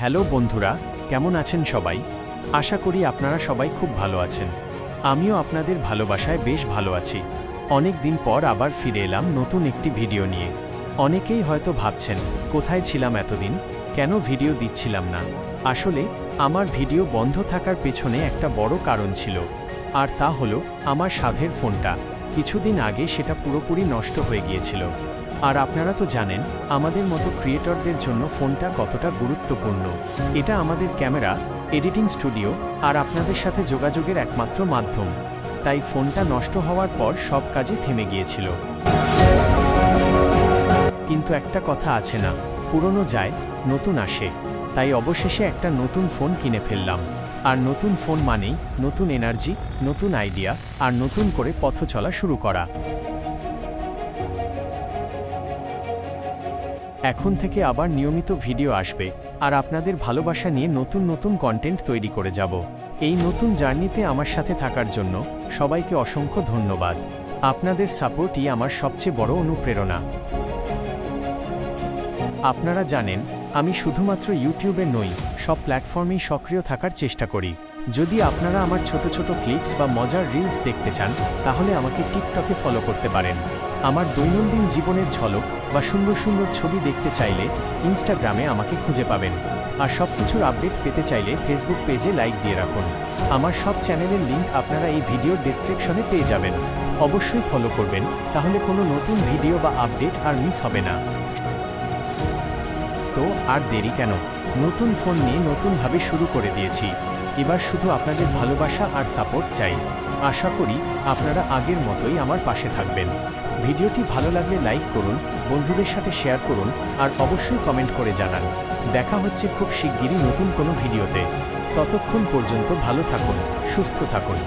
Hello বন্ধুরা, কেমন আছেন সবাই? আশা করি আপনারা সবাই খুব ভালো আছেন। আমিও আপনাদের ভালোবাসায় বেশ ভালো আছি। অনেক দিন পর আবার ফিরে এলাম নতুন একটি ভিডিও নিয়ে। অনেকেই হয়তো ভাবছেন, কোথায় ছিলাম এতদিন? কেন ভিডিও দিচ্ছিলাম না? আসলে, আমার ভিডিও বন্ধ থাকার পেছনে একটা বড় কারণ ছিল। আর তা হলো, আমার সাধের ফোনটা। কিছুদিন আগে সেটা পুরোপুরি নষ্ট হয়ে গিয়েছিল। আর আপনারা তো জানেন, আমাদের মতো ক্রিয়েটরদের জন্য ফোনটা কতটা গুরুত্বপূর্ণ। এটা আমাদের ক্যামেরা, এডিটিং স্টুডিও আর আপনাদের সাথে যোগাযোগের একমাত্র মাধ্যম। তাই ফোনটা নষ্ট হওয়ার পর সব কাজে থেমে গিয়েছিল। কিন্তু একটা কথা আছে না, পুরনো যায়, নতুন আসে। তাই অবশেষে একটা নতুন ফোন কিনে ফেললাম। আর নতুন ফোন মানেই নতুন এনার্জি, নতুন আইডিয়া আর নতুন করে পথ চলা শুরু করা। এখন থেকে আবার নিয়মিত ভিডিও আসবে, আর আপনাদের ভালোবাসা নিয়ে নতুন নতুন কন্টেন্ট তৈরি করে যাব। এই নতুন জার্নিতে আমার সাথে থাকার জন্য সবাইকে অসংখ্য ধন্যবাদ। আপনাদের সাপোর্টই আমার সবচেয়ে বড় অনুপ্রেরণা। আপনারা জানেন, আমি শুধুমাত্র ইউটিউবে নই, সব প্ল্যাটফর্মেই সক্রিয় থাকার চেষ্টা করি। যদি আপনারা আমার ছোট ছোট ক্লিপস বা মজার রিলস দেখতে চান, তাহলে আমাকে টিকটকে ফলো করতে পারেন। আমার দৈনন্দিন জীবনের ঝলক বা সুন্দর সুন্দর ছবি দেখতে চাইলে ইনস্টাগ্রামে আমাকে খুঁজে পাবেন। আর সব কিছুর আপডেট পেতে চাইলে ফেসবুক পেজে লাইক দিয়ে রাখুন। আমার সব চ্যানেলের লিংক আপনারা এই ভিডিওর ডেসক্রিপশনে পেয়ে যাবেন। অবশ্যই ফলো করবেন, তাহলে কোনো নতুন ভিডিও বা আপডেট আর মিস হবে না। তো আর দেরি কেন? নতুন ফোন নিয়ে নতুনভাবে শুরু করে দিয়েছি। এবার শুধু আপনাদের ভালোবাসা আর সাপোর্ট চাই। আশা করি আপনারা আগের মতোই আমার পাশে থাকবেন। ভিডিওটি ভালো লাগলে লাইক করুন, বন্ধুদের সাথে শেয়ার করুন, আর অবশ্যই কমেন্ট করে জানান। দেখা হচ্ছে খুব শিগগিরই নতুন কোনো ভিডিওতে। ততক্ষণ পর্যন্ত ভালো থাকুন, সুস্থ থাকুন।